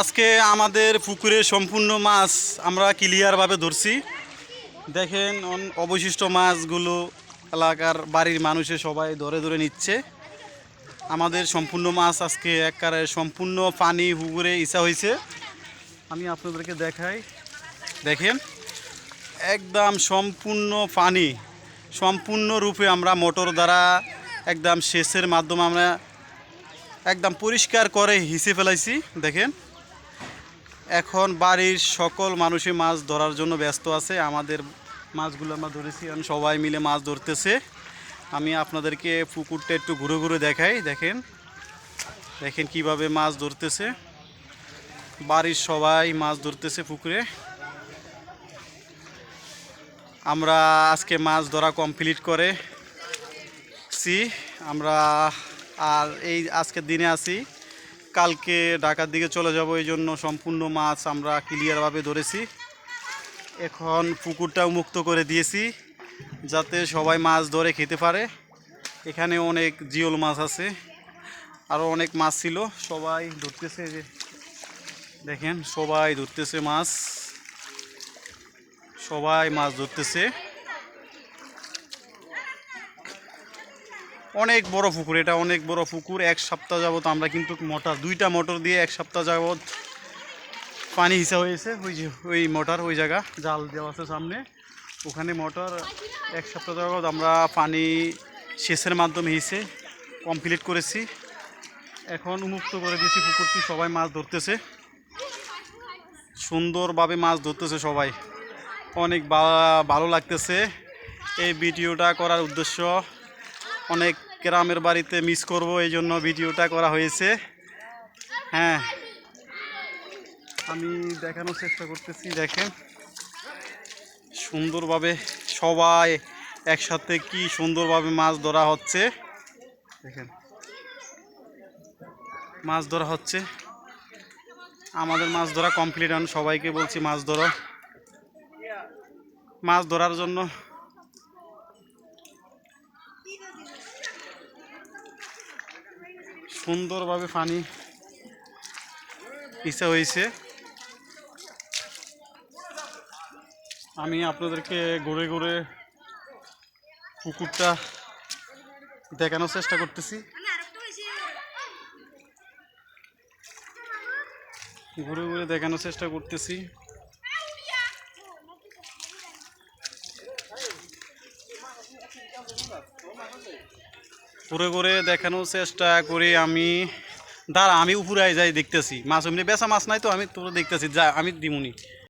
আজকে আমাদের পুকুরে সম্পূর্ণ মাছ আমরা ক্লিয়ারভাবে ধরছি। দেখেন অবশিষ্ট মাছগুলো এলাকার বাড়ির মানুষে সবাই ধরে ধরে নিচ্ছে। আমাদের সম্পূর্ণ মাছ আজকে একবারে সম্পূর্ণ পানি পুকুরে ইসা হয়েছে আমি আপনাদেরকে দেখাই। দেখেন, একদম সম্পূর্ণ পানি, সম্পূর্ণ রূপে আমরা মোটর দ্বারা একদম সেচের মাধ্যমে আমরা একদম পরিষ্কার করে হিসে ফেলাইছি। দেখেন এখন বাড়ির সকল মানুষই মাছ ধরার জন্য ব্যস্ত আছে। আমাদের মাছগুলো আমরা ধরেছি, এখন সবাই মিলে মাছ ধরতেছে। আমি আপনাদেরকে পুকুরটা একটু ঘুরে ঘুরে দেখাই, দেখেন। দেখেন কীভাবে মাছ ধরতেছে। বাড়ির সবাই মাছ ধরতেছে পুকুরে। আমরা আজকে মাছ ধরা কমপ্লিট করে সি আমরা আর এই আজকের দিনে আছি। কালকে ঢাকার দিকে চলে যাব, এই জন্য সম্পূর্ণ মাছ আমরা ক্লিয়ারভাবে ধরেছি। এখন পুকুরটাও মুক্ত করে দিয়েছি, যাতে সবাই মাছ ধরে খেতে পারে। এখানে অনেক জিওল মাছ আছে আরও অনেক মাছ ছিল, সবাই ধরতেছে যে। দেখেন, সবাই ধরতেছে মাছ। সবাই মাছ ধরতেছে। অনেক বড় পুকুর, এটা অনেক বড় পুকুর, এক সপ্তাহ যাবত আমরা কিন্তু মোটর, দুইটা মোটর দিয়ে এক সপ্তাহ যাবত পানি হিসা হয়েছে। ওই যে, ওই মোটর, ওই জায়গা, জাল দেওয়া আছে সামনে। ওখানে মোটর এক সপ্তাহ যাবত আমরা পানি সেচের মাধ্যমে হিসে কমপ্লিট করেছি। এখন উন্মুক্ত করে দিয়েছি পুকুরটি, সবাই মাছ ধরতেছে। সুন্দরভাবে মাছ ধরতেছে সবাই। অনেক ভালো লাগতেছে। এই ভিডিওটা করার উদ্দেশ্য অনেক গ্রামের বাড়িতে মিস করব এই জন্য ভিডিওটা করা হয়েছে। হ্যাঁ। আমি দেখানোর চেষ্টা করতেছি, দেখেন। সুন্দরভাবে সবাই একসাথে কি সুন্দরভাবে মাছ ধরা হচ্ছে। দেখেন। মাছ ধরা হচ্ছে। আমাদের মাছ ধরা কমপ্লিট হন সবাইকে বলছি মাছ ধরো। মাছ ধরার জন্য সুন্দরভাবে পানি ইচ্ছা হয়েছে। আমি আপনাদেরকে ঘুরে ঘুরে পুকুরটা দেখানোর চেষ্টা করতেছি। ঘুরে ঘুরে দেখানোর চেষ্টা করতেছি। ঘুরে করে দেখানোর চেষ্টা করি, আমি, দাঁড়া, আমি উপরে যাই দেখতেছি। মাছ এমনি বেচা মাছ নাই তো, আমি তোর দেখতেছি, যা, আমি দিমুনি।